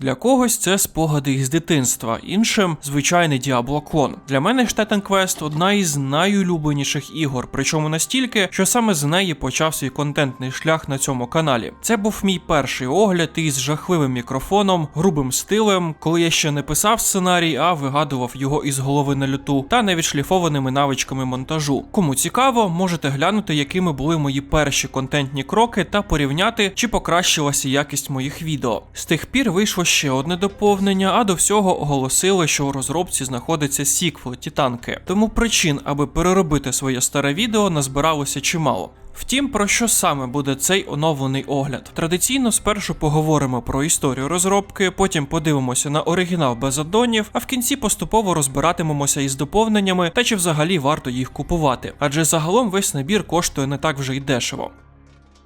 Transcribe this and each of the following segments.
Для когось це спогади із дитинства, іншим звичайний Діабло клон. Для мене Titan Quest одна із найулюбленіших ігор, причому настільки, що саме з неї почав свій контентний шлях на цьому каналі. Це був мій перший огляд із жахливим мікрофоном, грубим стилем, коли я ще не писав сценарій, а вигадував його із голови на люту, та невідшліфованими навичками монтажу. Кому цікаво, можете глянути, якими були мої перші контентні кроки, та порівняти, чи покращилася якість моїх відео. З тих пір вийшло ще одне доповнення, а до всього оголосили, що у розробці знаходиться сіквел Тітанки. Тому причин, аби переробити своє старе відео, назбиралося чимало. Втім, про що саме буде цей оновлений огляд? Традиційно спершу поговоримо про історію розробки, потім подивимося на оригінал без аддонів, а в кінці поступово розбиратимемося із доповненнями та чи взагалі варто їх купувати, адже загалом весь набір коштує не так вже й дешево.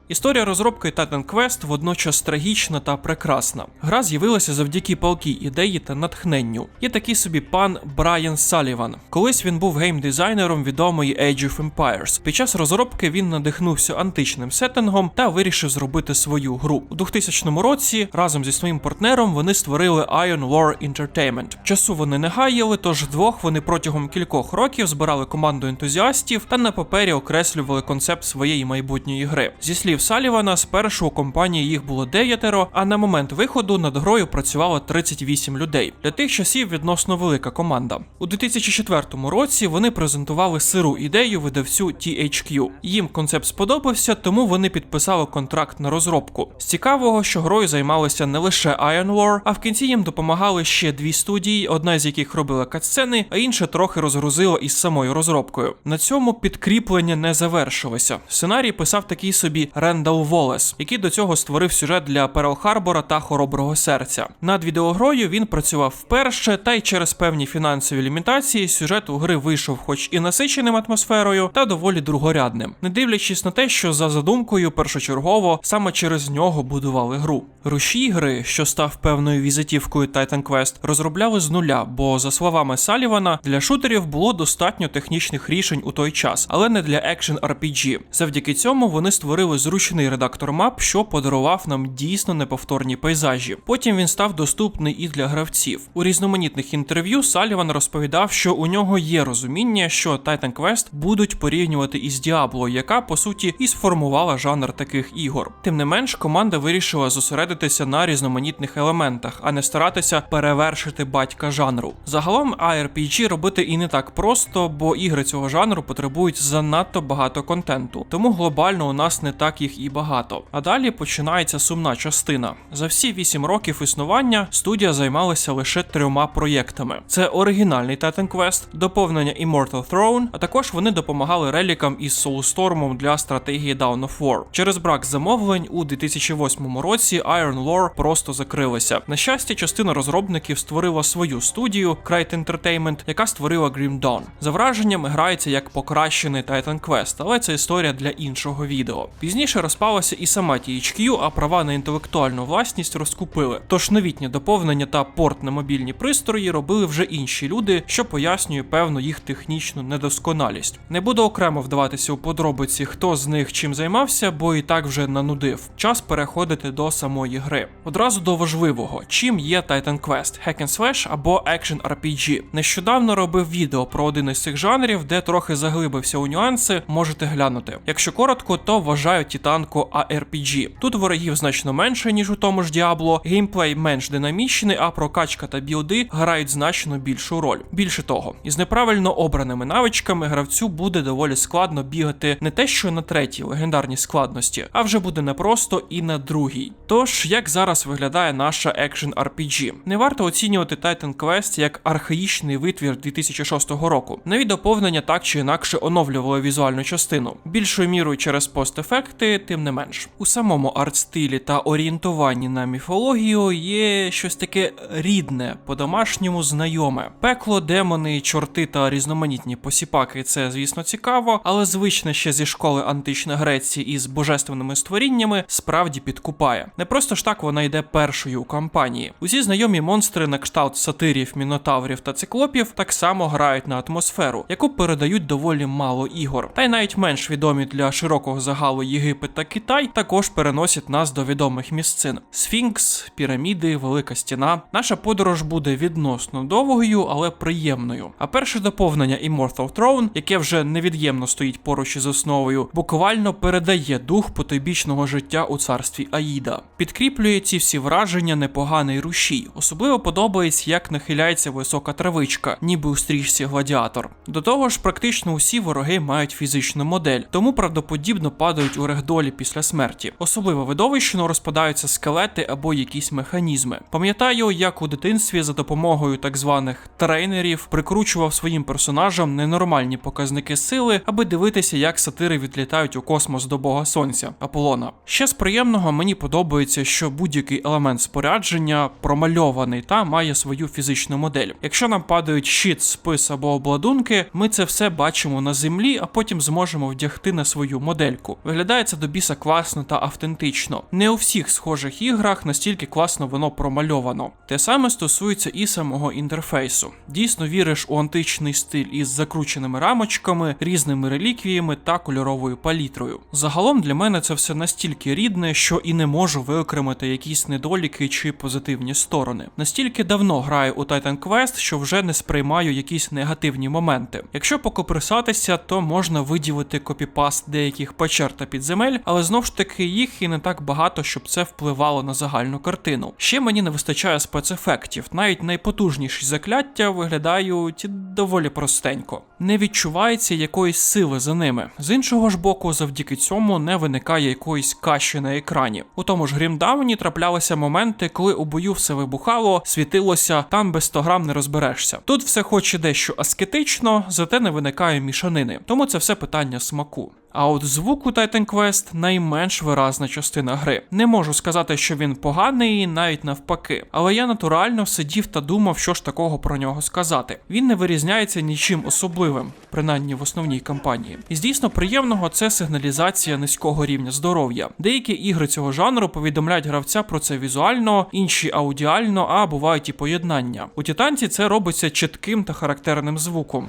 Історія розробки Titan Quest водночас трагічна та прекрасна. Гра з'явилася завдяки палкій ідеї та натхненню. Є такий собі пан Брайан Саліван. Колись він був геймдизайнером відомої Age of Empires. Під час розробки він надихнувся античним сеттингом та вирішив зробити свою гру. У 2000 році разом зі своїм партнером вони створили Iron War Entertainment. Часу вони не гаяли, тож вдвох вони протягом кількох років збирали команду ентузіастів та на папері окреслювали концепт своєї майбутньої гри. Зі слів Салівана, спершу у компанії їх було дев'ятеро, а на момент виходу над грою працювало 38 людей. Для тих часів відносно велика команда. У 2004 році вони презентували сиру ідею видавцю THQ. Їм концепт сподобався, тому вони підписали контракт на розробку. З цікавого, що грою займалися не лише Iron War, а в кінці їм допомагали ще дві студії, одна з яких робила катсцени, а інша трохи розгрузила із самою розробкою. На цьому підкріплення не завершилося. Сценарій писав такий собі Рендал Волес, який до цього створив сюжет для Перл Харбора та Хороброго серця. Над відеогрою він працював вперше, та й через певні фінансові лімітації сюжет у гри вийшов, хоч і насиченим атмосферою, та доволі другорядним, не дивлячись на те, що за задумкою першочергово саме через нього будували гру. Рушій гри, що став певною візитівкою Titan Quest, розробляли з нуля, бо за словами Салівана, для шутерів було достатньо технічних рішень у той час, але не для екшен RPG. Завдяки цьому вони створили зручний редактор мап, що подарував нам дійсно неповторні пейзажі. Потім він став доступний і для гравців. У різноманітних інтерв'ю Саліван розповідав, що у нього є розуміння, що Titan Quest будуть порівнювати із Diablo, яка по суті і сформувала жанр таких ігор. Тим не менш, команда вирішила зосередитися на різноманітних елементах, а не старатися перевершити батька жанру. Загалом ARPG робити і не так просто, бо ігри цього жанру потребують занадто багато контенту, тому глобально у нас не так їх і багато. А далі починається сумна частина. За всі 8 років існування студія займалася лише трьома проєктами: це оригінальний Titan Quest, доповнення Immortal Throne, а також вони допомагали релікам із Soulstorm для стратегії Dawn of War. Через брак замовлень у 2008 році Iron Lore просто закрилася. На щастя, частина розробників створила свою студію Krite Entertainment, яка створила Grim Dawn. За враженнями грається як покращений Titan Quest, але це історія для іншого відео. Пізніше розпалася і сама THQ, а права на інтелектуальну власність розкупили. Тож новітнє доповнення та порт на мобільні пристрої робили вже інші люди, що пояснює певну їх технічну недосконалість. Не буду окремо вдаватися у подробиці, хто з них чим займався, бо і так вже нанудив. Час переходити до самої гри. Одразу до важливого, чим є Titan Quest, Hack and Slash або Action RPG. Нещодавно робив відео про один із цих жанрів, де трохи заглибився у нюанси, можете глянути. Якщо коротко, то вважаю Титанку ARPG. Тут ворогів значно менше, ніж у тому ж Diablo, геймплей менш динамічний, а прокачка та білди грають значно більшу роль. Більше того, із неправильно обраними навичками гравцю буде доволі складно бігати не те, що на третій легендарній складності, а вже буде непросто і на другій. Тож, як зараз виглядає наша Action RPG? Не варто оцінювати Titan Quest як архаїчний витвір 2006 року. Нові доповнення так чи інакше оновлювали візуальну частину, більшою мірою через постефекти, тим не менш. У самому арт-стилі та орієнтуванні на міфологію є щось таке рідне, по-домашньому знайоме. Пекло, демони, чорти та різноманітні посіпаки це, звісно, цікаво, але звичне ще зі школи античної Греції із божественними створіннями справді підкупає. Не просто ж так вона йде першою у кампанії. Усі знайомі монстри на кшталт сатирів, мінотаврів та циклопів так само грають на атмосферу, яку передають доволі мало ігор. Та й навіть менш відомі для широкого загалу Єгипет Єгипет та Китай також переносять нас до відомих місцин: Сфінкс, піраміди, Велика Стіна. Наша подорож буде відносно довгою, але приємною. А перше доповнення Immortal Throne, яке вже невід'ємно стоїть поруч із основою, буквально передає дух потойбічного життя у царстві Аїда. Підкріплює ці всі враження непоганий рушій. Особливо подобається, як нахиляється висока травичка, ніби у стрічці гладіатор. До того ж, практично усі вороги мають фізичну модель, тому правдоподібно падають у регдолі після смерті. Особливо видовищно розпадаються скелети або якісь механізми. Пам'ятаю, як у дитинстві за допомогою так званих трейнерів прикручував своїм персонажам ненормальні показники сили, аби дивитися, як сатири відлітають у космос до бога сонця Аполлона. Ще з приємного мені подобається, що будь-який елемент спорядження промальований та має свою фізичну модель. Якщо нам падають щит, спис або обладунки, ми це все бачимо на землі, а потім зможемо вдягти на свою модельку. Виглядає це до біса класно та автентично. Не у всіх схожих іграх настільки класно воно промальовано. Те саме стосується і самого інтерфейсу. Дійсно віриш у античний стиль із закрученими рамочками, різними реліквіями та кольоровою палітрою. Загалом для мене це все настільки рідне, що і не можу виокремити якісь недоліки чи позитивні сторони. Настільки давно граю у Titan Quest, що вже не сприймаю якісь негативні моменти. Якщо покоприсатися, то можна виділити копіпаст деяких печер та підземель, але знов ж таки їх і не так багато, щоб це впливало на загальну картину. Ще мені не вистачає спецефектів, навіть найпотужніші закляття виглядають доволі простенько. Не відчувається якоїсь сили за ними. З іншого ж боку, завдяки цьому не виникає якоїсь каші на екрані. У тому ж Грімдауні траплялися моменти, коли у бою все вибухало, світилося, там без 100 грам не розберешся. Тут все хоч і дещо аскетично, зате не виникає мішанини. Тому це все питання смаку. А от звук у Titan Quest найменш виразна частина гри. Не можу сказати, що він поганий, навіть навпаки. Але я натурально сидів та думав, що ж такого про нього сказати. Він не вирізняється нічим особливим, принаймні в основній кампанії. І дійсно приємного це сигналізація низького рівня здоров'я. Деякі ігри цього жанру повідомляють гравця про це візуально, інші аудіально, а бувають і поєднання. У Титанці це робиться чітким та характерним звуком.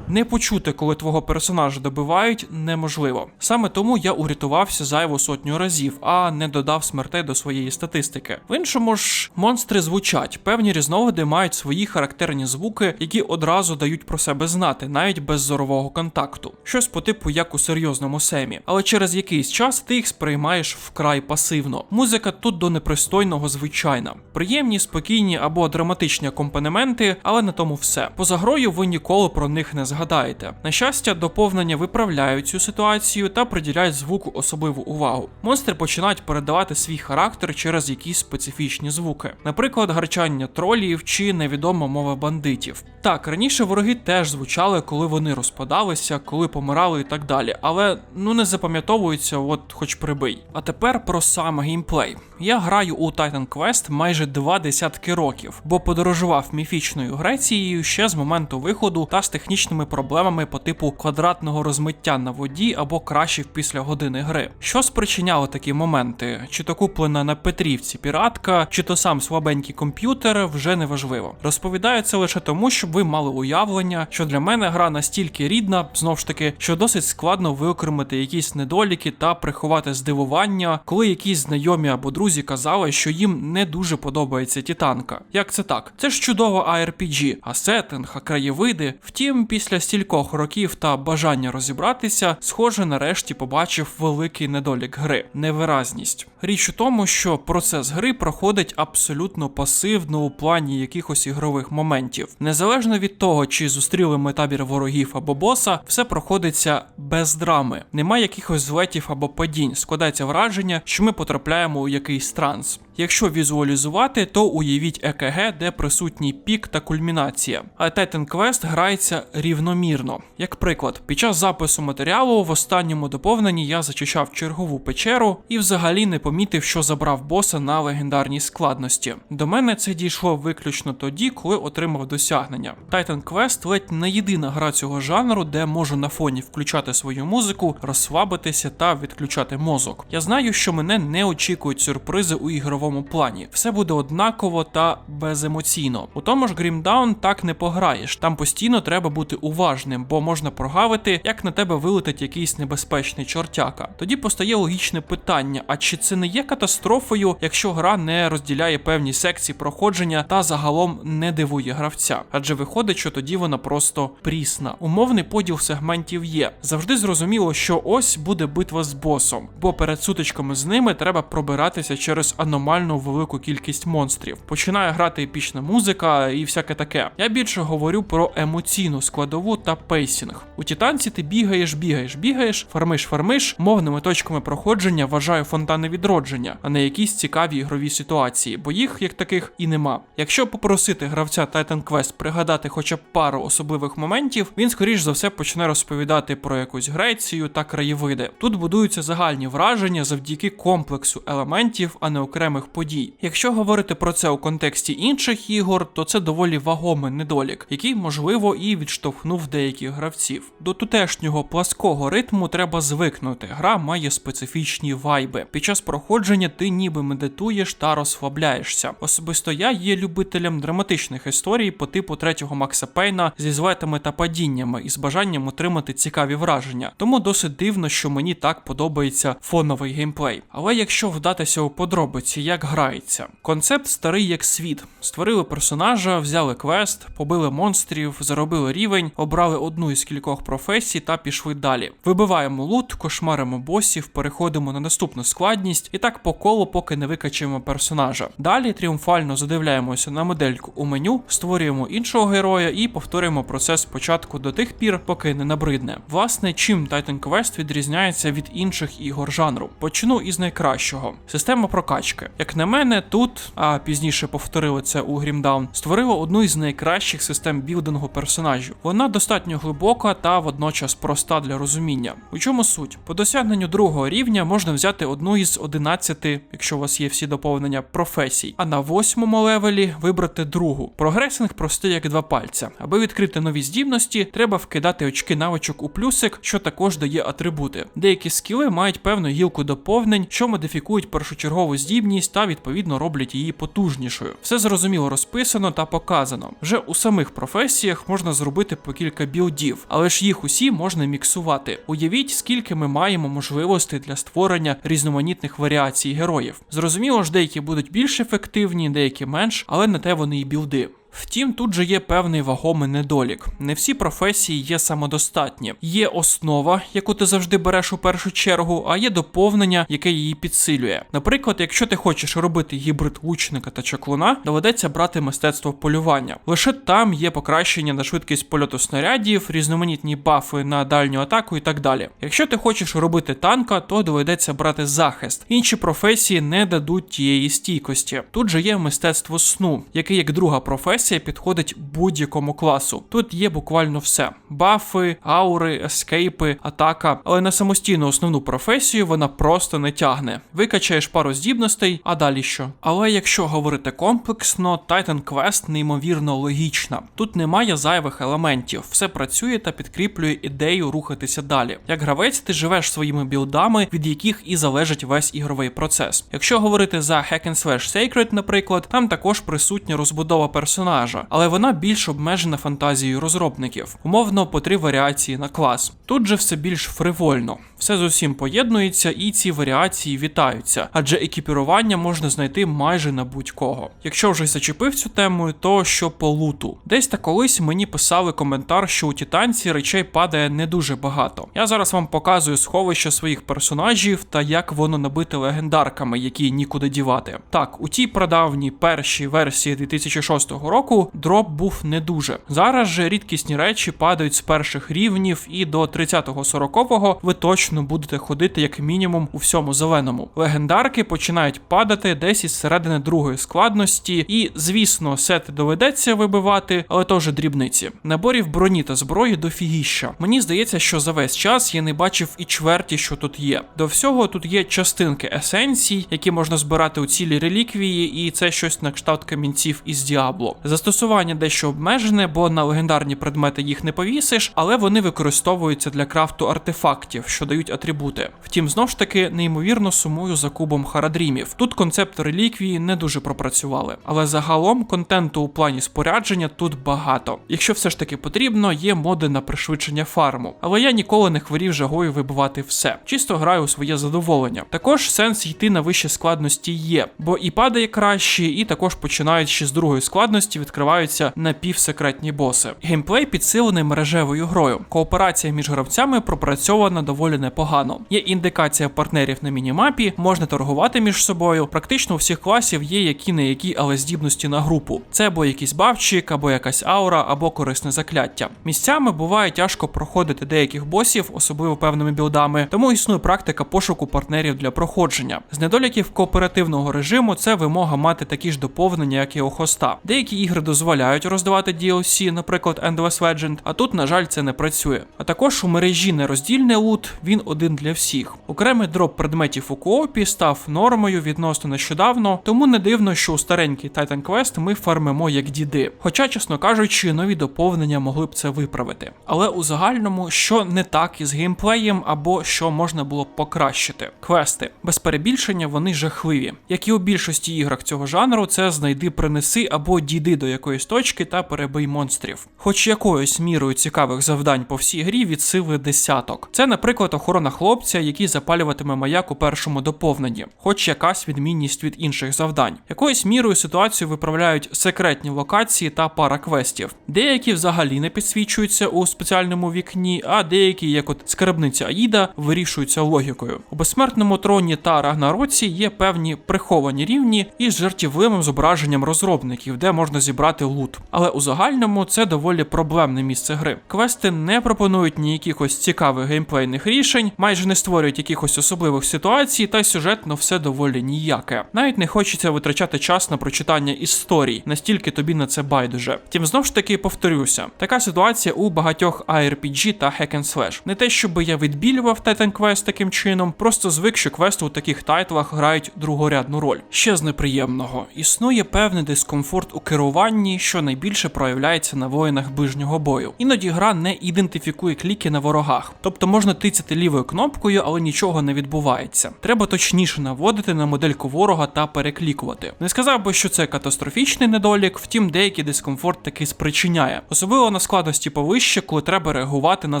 Не почути, коли твого персонажа добивають, неможливо. Саме тому я урятувався зайву сотню разів, а не додав смертей до своєї статистики. В іншому ж монстри звучать, певні різновиди мають свої характерні звуки, які одразу дають про себе знати, навіть без зорового контакту. Щось по типу як у серйозному семі. Але через якийсь час ти їх сприймаєш вкрай пасивно. Музика тут до непристойного звичайна. Приємні, спокійні або драматичні акомпанементи, але на тому все. Поза грою ви ніколи про них не згадаєте. На щастя, доповнення виправляють цю ситуацію та приділяють звуку особливу увагу. Монстри починають передавати свій характер через якісь специфічні звуки, наприклад, гарчання тролів чи невідома мова бандитів. Так, раніше вороги теж звучали, коли вони розпадалися, коли помирали і так далі, але ну не запам'ятовуються, от хоч прибий. А тепер про сам геймплей. Я граю у Titan Quest майже два десятки років, бо подорожував міфічною Грецією ще з моменту виходу та з технічними проблемами по типу квадратного розмиття на воді або крашів після години гри. Що спричиняло такі моменти? Чи то куплена на Петрівці піратка, чи то сам слабенький комп'ютер, вже не важливо. Розповідаю це лише тому, щоб ви мали уявлення, що для мене гра настільки рідна, знов ж таки, що досить складно виокремити якісь недоліки та приховати здивування, коли якісь знайомі або друзі казали, що їм не дуже подобається Титанка. Як це так? Це ж чудово ARPG, а сеттинг, а краєвиди. Втім, після стількох років та бажання розібратися, схоже, нарешті побачив великий недолік гри невиразність. Річ у тому, що процес гри проходить абсолютно пасивно у плані якихось ігрових моментів. Незалежно від того, чи зустріли ми табір ворогів або боса, все проходиться без драми. Немає якихось злетів або падінь. Складається враження, що ми потрапляємо у якийсь транс. Якщо візуалізувати, то уявіть ЕКГ, де присутній пік та кульмінація. А Titan Quest грається рівномірно. Як приклад, під час запису матеріалу в останньому доповненні я зачищав чергову печеру і взагалі не помітив помітив, що забрав боса на легендарній складності. До мене це дійшло виключно тоді, коли отримав досягнення. Titan Quest ледь не єдина гра цього жанру, де можу на фоні включати свою музику, розслабитися та відключати мозок. Я знаю, що мене не очікують сюрпризи у ігровому плані. Все буде однаково та беземоційно. У тому ж Grim Dawn так не пограєш. Там постійно треба бути уважним, бо можна прогавити, як на тебе вилетить якийсь небезпечний чортяка. Тоді постає логічне питання: а чи це не є катастрофою, якщо гра не розділяє певні секції проходження та загалом не дивує гравця? Адже виходить, що тоді вона просто прісна. Умовний поділ сегментів є. Завжди зрозуміло, що ось буде битва з босом, бо перед сутичками з ними треба пробиратися через аномально велику кількість монстрів. Починає грати епічна музика і всяке таке. Я більше говорю про емоційну складову та пейсінг. У Титанці ти бігаєш, бігаєш, бігаєш, фармиш, фармиш. Мовними точками проходження вважаю фонтани відродження, а не якісь цікаві ігрові ситуації, бо їх як таких і нема. Якщо попросити гравця Titan Quest пригадати хоча б пару особливих моментів, він скоріш за все почне розповідати про якусь Грецію та краєвиди. Тут будуються загальні враження завдяки комплексу елементів, а не окремих подій. Якщо говорити про це у контексті інших ігор, то це доволі вагомий недолік, який можливо і відштовхнув деяких гравців. До тутешнього плаского ритму треба звикнути. Гра має специфічні вайби. Під час проходження ти ніби медитуєш та розслабляєшся. Особисто я є любителем драматичних історій по типу третього Макса Пейна зі злетами та падіннями і з бажанням отримати цікаві враження. Тому досить дивно, що мені так подобається фоновий геймплей. Але якщо вдатися у подробиці, як грається, концепт старий як світ. Створили персонажа, взяли квест, побили монстрів, заробили рівень, обрали одну із кількох професій та пішли далі. Вибиваємо лут, кошмаримо босів, переходимо на наступну складність і так по колу, поки не викачаємо персонажа. Далі тріумфально задивляємося на модельку у меню, створюємо іншого героя і повторюємо процес спочатку до тих пір, поки не набридне. Власне, чим Titan Quest відрізняється від інших ігор жанру? Почну із найкращого: система прокачки. Як на мене, тут, а пізніше повторили це у Dawn, створило одну із найкращих систем білдингу персонажів. Вона достатньо глибока та водночас проста для розуміння. У чому суть? По досягненню другого рівня можна взяти одну із 11, якщо у вас є всі доповнення, професій, а на восьмому левелі вибрати другу. Прогресинг простий як два пальця. Аби відкрити нові здібності, треба вкидати очки навичок у плюсик, що також дає атрибути. Деякі скіли мають певну гілку доповнень, що модифікують першочергову здібність та відповідно роблять її потужнішою. Все зрозуміло розписано та показано. Вже у самих професіях можна зробити по кілька білдів, але ж їх усі можна міксувати. Уявіть, скільки ми маємо можливостей для створення різноманітних варіацій героїв. Зрозуміло ж, деякі будуть більш ефективні, деякі менш, але на те вони і білди. Втім, тут же є певний вагомий недолік. Не всі професії є самодостатні. Є основа, яку ти завжди береш у першу чергу, а є доповнення, яке її підсилює. Наприклад, якщо ти хочеш робити гібрид лучника та чаклуна, доведеться брати мистецтво полювання. Лише там є покращення на швидкість польоту снарядів, різноманітні бафи на дальню атаку і так далі. Якщо ти хочеш робити танка, то доведеться брати захист. Інші професії не дадуть тієї стійкості. Тут же є мистецтво сну, яке як друга професія підходить будь-якому класу. Тут є буквально все: бафи, аури, ескейпи, атака, але на самостійну основну професію вона просто не тягне. Викачаєш пару здібностей, а далі що? Але якщо говорити комплексно, Titan Quest неймовірно логічна. Тут немає зайвих елементів, все працює та підкріплює ідею рухатися далі. Як гравець, ти живеш своїми білдами, від яких і залежить весь ігровий процес. Якщо говорити за Hack and Slash Sacred, наприклад, там також присутня розбудова персонажа, але вона більш обмежена фантазією розробників, умовно по три варіації на клас. Тут же все більш фривольно, все з усім поєднується, і ці варіації вітаються, адже екіпірування можна знайти майже на будь-кого. Якщо вже зачепив цю тему, то що по луту? Десь та колись мені писали коментар, що у Титанці речей падає не дуже багато. Я зараз вам показую сховище своїх персонажів та як воно набите легендарками, які нікуди дівати. Так, у тій прадавній першій версії 2006 року року дроп був не дуже. Зараз же рідкісні речі падають з перших рівнів, і до 30-40 ви точно будете ходити як мінімум у всьому зеленому. Легендарки починають падати десь із середини другої складності, і звісно, сети доведеться вибивати, але теж дрібниці. Наборів броні та зброї дофігіща. Мені здається, що за весь час я не бачив і чверті, що тут є. До всього тут є частинки есенцій, які можна збирати у цілі реліквії, і це щось на кшталт камінців із Діабло. Застосування дещо обмежене, бо на легендарні предмети їх не повісиш, але вони використовуються для крафту артефактів, що дають атрибути. Втім, знов ж таки неймовірно сумую за кубом Харадрімів. Тут концепт реліквії не дуже пропрацювали, але загалом контенту у плані спорядження тут багато. Якщо все ж таки потрібно, є моди на пришвидшення фарму. Але я ніколи не хворів жагою вибивати все. Чисто граю у своє задоволення. Також сенс йти на вищі складності є, бо і падає краще, і також починаючи з другої складності відкриваються напівсекретні боси. Геймплей підсилений мережевою грою. Кооперація між гравцями пропрацьована доволі непогано. Є індикація партнерів на мінімапі, можна торгувати між собою. Практично у всіх класів є які не які, але здібності на групу. Це або якийсь бавчик, або якась аура, або корисне закляття. Місцями буває тяжко проходити деяких босів, особливо певними білдами, тому існує практика пошуку партнерів для проходження. З недоліків кооперативного режиму це вимога мати такі ж доповнення, як і у хоста. Деякі ігри дозволяють роздавати DLC, наприклад, Endless Legend, а тут, на жаль, це не працює. А також у мережі нероздільний лут, він один для всіх. Окремий дроп предметів у коопі став нормою відносно нещодавно, тому не дивно, що у старенький Titan Quest ми фармимо як діди. Хоча, чесно кажучи, нові доповнення могли б це виправити. Але у загальному, що не так із геймплеєм, або що можна було б покращити. Квести без перебільшення вони жахливі. Як і у більшості іграх цього жанру, це знайди, принеси або дійди до якоїсь точки та перебий монстрів. Хоч якоюсь мірою цікавих завдань по всій грі від сили десяток. Це, наприклад, охорона хлопця, який запалюватиме маяк у першому доповненні, хоч якась відмінність від інших завдань. Якоюсь мірою ситуацію виправляють секретні локації та пара квестів. Деякі взагалі не підсвічуються у спеціальному вікні, а деякі, як от скарбниця Аїда, вирішуються логікою. У безсмертному троні та Рагнароці є певні приховані рівні із жартівливим зображенням розробників, де можна зібрати лут. Але у загальному це доволі проблемне місце гри. Квести не пропонують ні якихось цікавих геймплейних рішень, майже не створюють якихось особливих ситуацій, та сюжетно все доволі ніяке. Навіть не хочеться витрачати час на прочитання історій, настільки тобі на це байдуже. Втім, знов ж таки повторюся, така ситуація у багатьох ARPG та Hack and Slash. Не те, щоб я відбілював Titan Quest таким чином, просто звик, що квести у таких тайтлах грають другорядну роль. Ще з неприємного існує певний дискомфорт у керуванні, що найбільше проявляється на воїнах ближнього бою. Іноді гра не ідентифікує кліки на ворогах, тобто можна тицяти лівою кнопкою, але нічого не відбувається. Треба точніше наводити на модельку ворога та переклікувати. Не сказав би, що це катастрофічний недолік, втім, деякий дискомфорт таки спричиняє, особливо на складності повище, коли треба реагувати на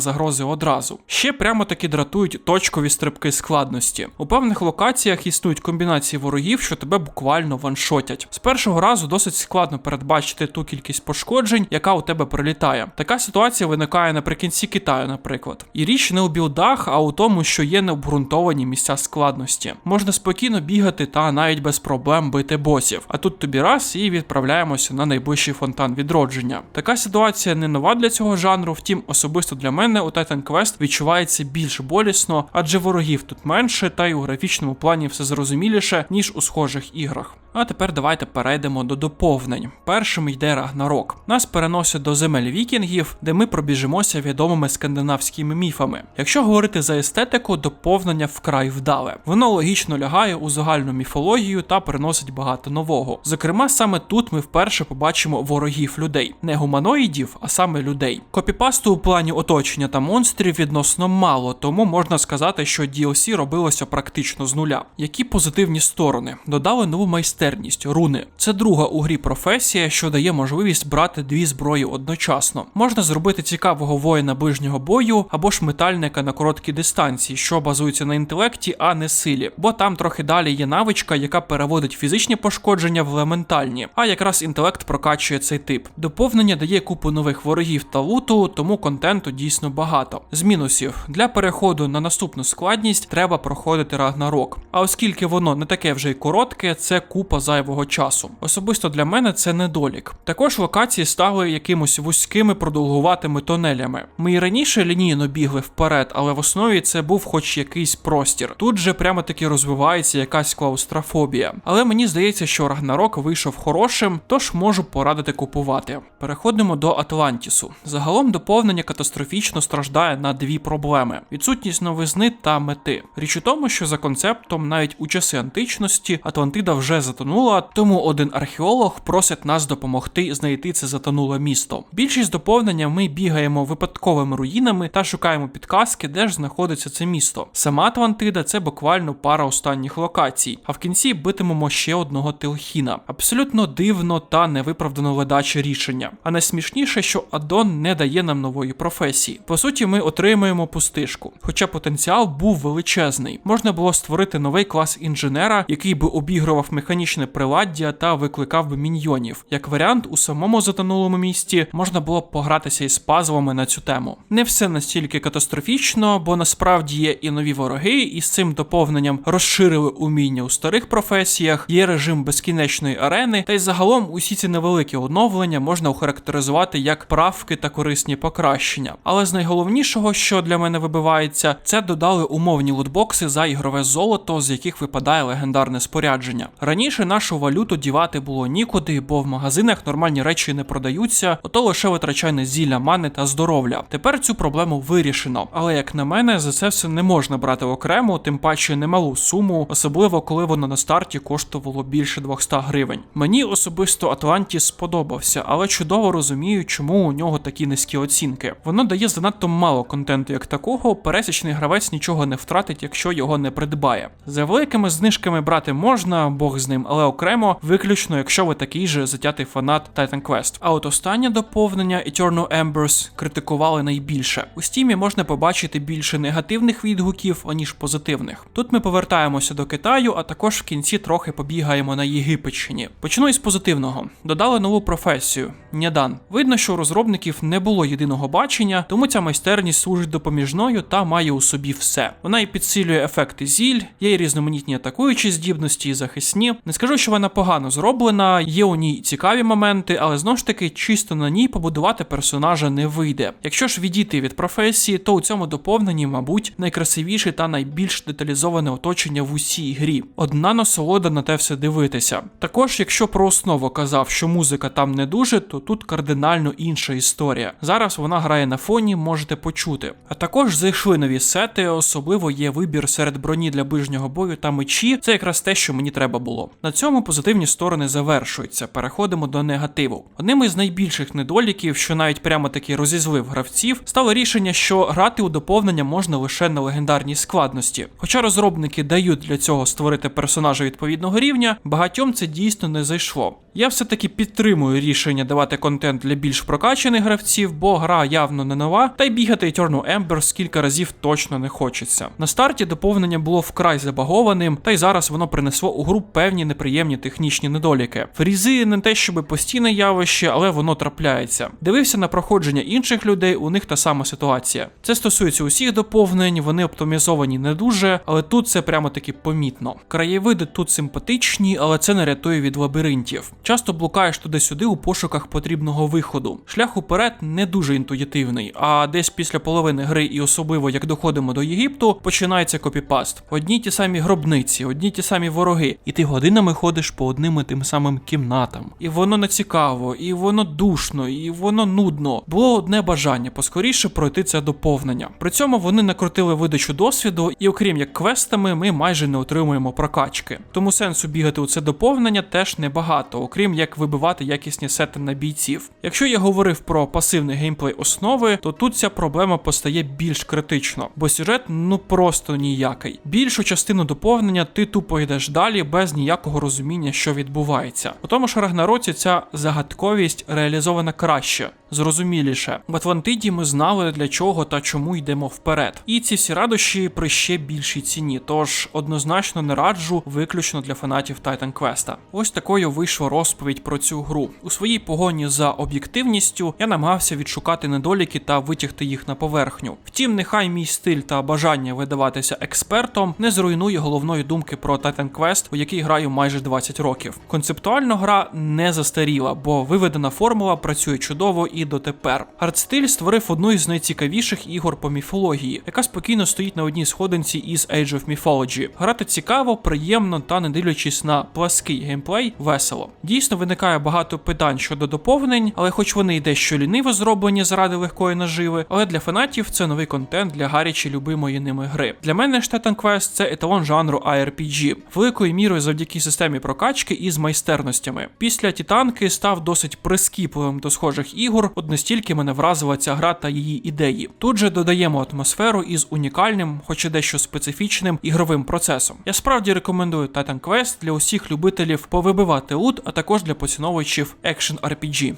загрози одразу. Ще прямо таки дратують точкові стрибки складності. У певних локаціях існують комбінації ворогів, що тебе буквально ваншотять. З першого разу досить складно передбачити ту кількість пошкоджень, яка у тебе прилітає. Така ситуація виникає наприкінці Китаю, наприклад. І річ не у білдах, а у тому, що є необґрунтовані місця складності. Можна спокійно бігати та навіть без проблем бити босів. А тут тобі раз і відправляємося на найближчий фонтан відродження. Така ситуація не нова для цього жанру, втім, особисто для мене у Titan Quest відчувається більш болісно, адже ворогів тут менше, та й у графічному плані все зрозуміліше, ніж у схожих іграх. А тепер давайте перейдемо до доповнень. Першим йде Рагнарок. Нас переносять до земель вікінгів, де ми пробіжимося відомими скандинавськими міфами. Якщо говорити за естетику, доповнення вкрай вдале. Воно логічно лягає у загальну міфологію та приносить багато нового. Зокрема, саме тут ми вперше побачимо ворогів людей, не гуманоїдів, а саме людей. Копіпасту у плані оточення та монстрів відносно мало, тому можна сказати, що DLC робилося практично з нуля. Які позитивні сторони? Додали нову майстерність, руни. Це друга у грі професія, що дає можливість брати дві зброї одночасно. Можна зробити цікавого воїна ближнього бою або ж метальника на короткій дистанції, що базується на інтелекті, а не силі. Бо там трохи далі є навичка, яка переводить фізичні пошкодження в елементальні, а якраз інтелект прокачує цей тип. Доповнення дає купу нових ворогів та луту, тому контенту дійсно багато. З мінусів для переходу на наступну складність треба проходити Рагнарок. А оскільки воно не таке вже й коротке, це купа купа зайвого часу. Особисто для мене це недолік. Також локації стали якимось вузькими продовгуватими тонелями. Ми і раніше лінійно бігли вперед, але в основі це був хоч якийсь простір. Тут же прямо таки розвивається якась клаустрофобія. Але мені здається, що Рагнарок вийшов хорошим, тож можу порадити купувати. Переходимо до Атлантісу. Загалом доповнення катастрофічно страждає на дві проблеми: відсутність новизни та мети. Річ у тому, що за концептом навіть у часи античності Атлантида вже затонула, тому один археолог просить нас допомогти знайти це затонуле місто. Більшість доповнення ми бігаємо випадковими руїнами та шукаємо підказки, де ж знаходиться це місто. Сама Атлантида це буквально пара останніх локацій, а в кінці битимемо ще одного Телхіна. Абсолютно дивно та невиправдано ледаче рішення. А найсмішніше, що Адон не дає нам нової професії. По суті, ми отримуємо пустишку. Хоча потенціал був величезний. Можна було створити новий клас інженера, який би обігрував механічне приладдя та викликав би міньйонів. Як варіант, у самому затонулому місті можна було б погратися із пазлами на цю тему. Не все настільки катастрофічно, бо насправді є і нові вороги, і з цим доповненням розширили уміння у старих професіях, є режим безкінечної арени, та й загалом усі ці невеликі оновлення можна охарактеризувати як правки та корисні покращення. Але з найголовнішого, що для мене вибивається, це додали умовні лутбокси за ігрове золото, з яких випадає легендарне спорядження. Раніше нашу валюту дівати було нікуди, бо в магазинах нормальні речі не продаються, ото лише витрачай зілля, мани та здоров'я. Тепер цю проблему вирішено. Але як на мене, за це все не можна брати окремо, тим паче немалу суму, особливо коли воно на старті коштувало більше 200 гривень. Мені особисто Атлантіс сподобався, але чудово розумію, чому у нього такі низькі оцінки. Воно дає занадто мало контенту як такого. Пересічний гравець нічого не втратить, якщо його не придбає. За великими знижками брати можна, бог з ним, але окремо, виключно, якщо ви такий же затятий фанат Titan Quest. А от останнє доповнення Eternal Embers критикували найбільше. У стімі можна побачити більше негативних відгуків, аніж позитивних. Тут ми повертаємося до Китаю, а також в кінці трохи побігаємо на Єгипетщині. Почну із позитивного. Додали нову професію нядан. Видно, що у розробників не було єдиного бачення, тому ця майстерність служить допоміжною та має у собі все. Вона і підсилює ефекти зіль, є і різноманітні атакуючі здібності і захисні. Скажу, що вона погано зроблена, є у ній цікаві моменти, але знову ж таки чисто на ній побудувати персонажа не вийде. Якщо ж відійти від професії, то у цьому доповненні, мабуть, найкрасивіше та найбільш деталізоване оточення в усій грі. Одна насолода на те все дивитися. Також, якщо про основу казав, що музика там не дуже, то тут кардинально інша історія. Зараз вона грає на фоні, можете почути. А також зайшли нові сети, особливо є вибір серед броні для ближнього бою та мечі. Це якраз те, що мені треба було. На цьому позитивні сторони завершуються. Переходимо до негативу. Одним із найбільших недоліків, що навіть прямо таки розізлив гравців, стало рішення, що грати у доповнення можна лише на легендарній складності. Хоча розробники дають для цього створити персонажа відповідного рівня, багатьом це дійсно не зайшло. Я все-таки підтримую рішення давати контент для більш прокачаних гравців, бо гра явно не нова, та й бігати Eternal Embers кілька разів точно не хочеться. На старті доповнення було вкрай забагованим, та й зараз воно принесло у гру певні неприємні технічні недоліки. Фрізи не те, щоб постійне явище, але воно трапляється. Дивився на проходження інших людей, у них та сама ситуація. Це стосується усіх доповнень, вони оптимізовані не дуже, але тут це прямо таки помітно. Краєвиди тут симпатичні, але це не рятує від лабіринтів. Часто блукаєш туди-сюди у пошуках потрібного виходу. Шлях уперед не дуже інтуїтивний, а десь після половини гри, і особливо як доходимо до Єгипту, починається копіпаст. Одні ті самі гробниці, одні ті самі вороги, і ти годинами ходиш по одним і тим самим кімнатам. І воно не цікаво, і воно душно, і воно нудно. Було одне бажання поскоріше пройти це доповнення. При цьому вони накрутили видачу досвіду, і окрім як квестами, ми майже не отримуємо прокачки. Тому сенсу бігати у це доповнення теж небагато, окрім як вибивати якісні сети на бійців. Якщо я говорив про пасивний геймплей основи, то тут ця проблема постає більш критично, бо сюжет ну просто ніякий. Більшу частину доповнення ти тупо йдеш далі без ніякого розуміння, що відбувається. У тому ж Рагнароці ця загадковість реалізована краще. Зрозуміліше. В Атлантиді ми знали для чого та чому йдемо вперед. І ці всі радощі при ще більшій ціні. Тож однозначно не раджу виключно для фанатів Titan Quest. Ось такою вийшла розповідь про цю гру. У своїй погоні за об'єктивністю я намагався відшукати недоліки та витягти їх на поверхню. Втім, нехай мій стиль та бажання видаватися експертом не зруйнує головної думки про Titan Quest, у який граю майже 20 років. Концептуально гра не застаріла, бо виведена формула працює чудово і дотепер. Артстиль створив одну із найцікавіших ігор по міфології, яка спокійно стоїть на одній сходинці із Age of Mythology. Грати цікаво, приємно та не дивлячись на плаский геймплей, весело. Дійсно виникає багато питань щодо доповнень, але хоч вони й дещо ліниво зроблені заради легкої наживи, але для фанатів це новий контент для гарячі любимої ними гри. Для мене ж Quest це еталон жанру ARPG, великою мірою завдяки системі прокачки і з майстерностями. Після Титанки став досить прискіпливим до схожих ігор, от настільки мене вразила ця гра та її ідеї. Тут же додаємо атмосферу із унікальним, хоч і дещо специфічним ігровим процесом. Я справді рекомендую Titan Quest для усіх любителів повибивати лут, а також для поціновувачів Action RPG.